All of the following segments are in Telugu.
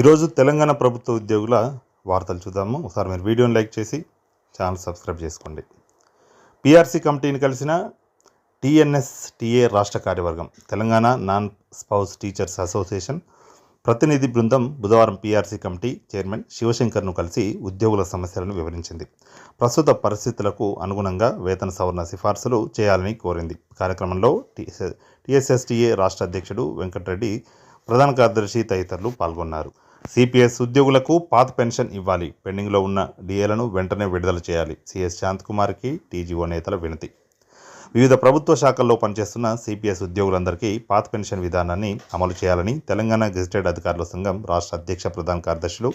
ఈరోజు తెలంగాణ ప్రభుత్వ ఉద్యోగుల వార్తలు చూద్దాము. ఒకసారి మీరు వీడియోని లైక్ చేసి ఛానల్ సబ్స్క్రైబ్ చేసుకోండి. పిఆర్సీ కమిటీని కలిసిన టీఎన్ఎస్టీఏ రాష్ట్ర కార్యవర్గం Telangana non spouse teachers association ప్రతినిధి బృందం బుధవారం పీఆర్సీ కమిటీ చైర్మన్ శివశంకర్ను కలిసి ఉద్యోగుల సమస్యలను వివరించింది. ప్రస్తుత పరిస్థితులకు అనుగుణంగా వేతన సవరణ సిఫార్సులు చేయాలని కోరింది. కార్యక్రమంలో టీఎస్ఎస్టీఏ రాష్ట్ర అధ్యక్షుడు వెంకటరెడ్డి ప్రధాన కార్యదర్శి తదితరులు పాల్గొన్నారు. సిపిఎస్ ఉద్యోగులకు పాత పెన్షన్ ఇవ్వాలి. పెండింగ్లో ఉన్న డిఏలను వెంటనే విడుదల చేయాలి. సిఎస్ శాంతకుమార్కి టీజీఓ నేతల వినతి. వివిధ ప్రభుత్వ శాఖల్లో పనిచేస్తున్న సిపిఎస్ ఉద్యోగులందరికీ పాత పెన్షన్ విధానాన్ని అమలు చేయాలని తెలంగాణ గెజిటెడ్ అధికారుల సంఘం రాష్ట్ర అధ్యక్ష ప్రధాన కార్యదర్శులు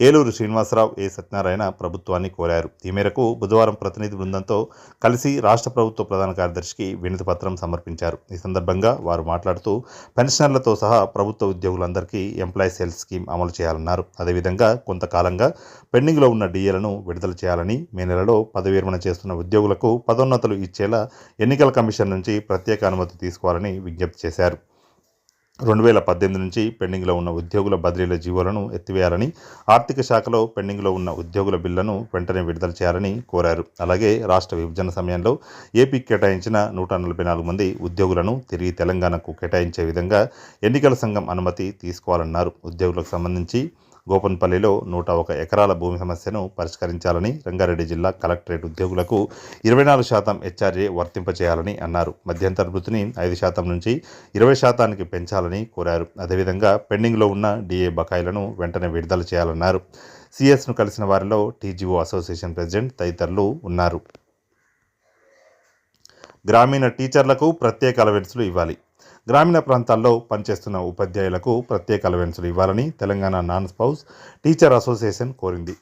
ఏలూరు శ్రీనివాసరావు ఏ. సత్యనారాయణ ప్రభుత్వాన్ని కోరారు. ఈ మేరకు బుధవారం ప్రతినిధి బృందంతో కలిసి రాష్ట్ర ప్రభుత్వ ప్రధాన కార్యదర్శికి వినతి పత్రం సమర్పించారు. ఈ సందర్భంగా వారు మాట్లాడుతూ పెన్షనర్లతో సహా ప్రభుత్వ ఉద్యోగులందరికీ ఎంప్లాయీ సెల్ స్కీమ్ అమలు చేయాలన్నారు. అదేవిధంగా కొంతకాలంగా పెండింగ్లో ఉన్న డిఏలను విడుదల చేయాలని మే నెలలో పదవి విరమణ చేస్తున్న ఉద్యోగులకు పదోన్నతులు ఇచ్చేలా ఎన్నికల కమిషన్ నుంచి ప్రత్యేక అనుమతి తీసుకోవాలని విజ్ఞప్తి చేశారు. రెండు వేల పద్దెనిమిది నుంచి పెండింగ్లో ఉన్న ఉద్యోగుల బదిలీల జీవోలను ఎత్తివేయాలని ఆర్థిక శాఖలో పెండింగ్లో ఉన్న ఉద్యోగుల బిల్లను వెంటనే విడుదల చేయాలని కోరారు. అలాగే రాష్ట్ర విభజన సమయంలో ఏపీకి కేటాయించిన నూట నలభై నాలుగు మంది ఉద్యోగులను తిరిగి తెలంగాణకు కేటాయించే విధంగా ఎన్నికల సంఘం అనుమతి తీసుకోవాలన్నారు. ఉద్యోగులకు సంబంధించి గోపన్పల్లిలో నూట ఒక ఎకరాల భూమి సమస్యను పరిష్కరించాలని రంగారెడ్డి జిల్లా కలెక్టరేట్ ఉద్యోగులకు ఇరవై నాలుగు శాతం హెచ్ఆర్ఏ వర్తింపచేయాలని అన్నారు. మధ్యంతర వృత్తిని ఐదు శాతం నుంచి ఇరవై శాతానికి పెంచాలని కోరారు. అదేవిధంగా పెండింగ్లో ఉన్న డిఏ బకాయిలను వెంటనే విడుదల చేయాలన్నారు. సిఎస్ను కలిసిన వారిలో టీజీఓ అసోసియేషన్ ప్రెసిడెంట్ తదితరులు ఉన్నారు. గ్రామీణ టీచర్లకు ప్రత్యేక అలవెన్సులు ఇవ్వాలి. గ్రామీణ ప్రాంతాల్లో పనిచేస్తున్న ఉపాధ్యాయులకు ప్రత్యేక అలవెన్సులు ఇవ్వాలని Telangana non spouse teacher association కోరింది.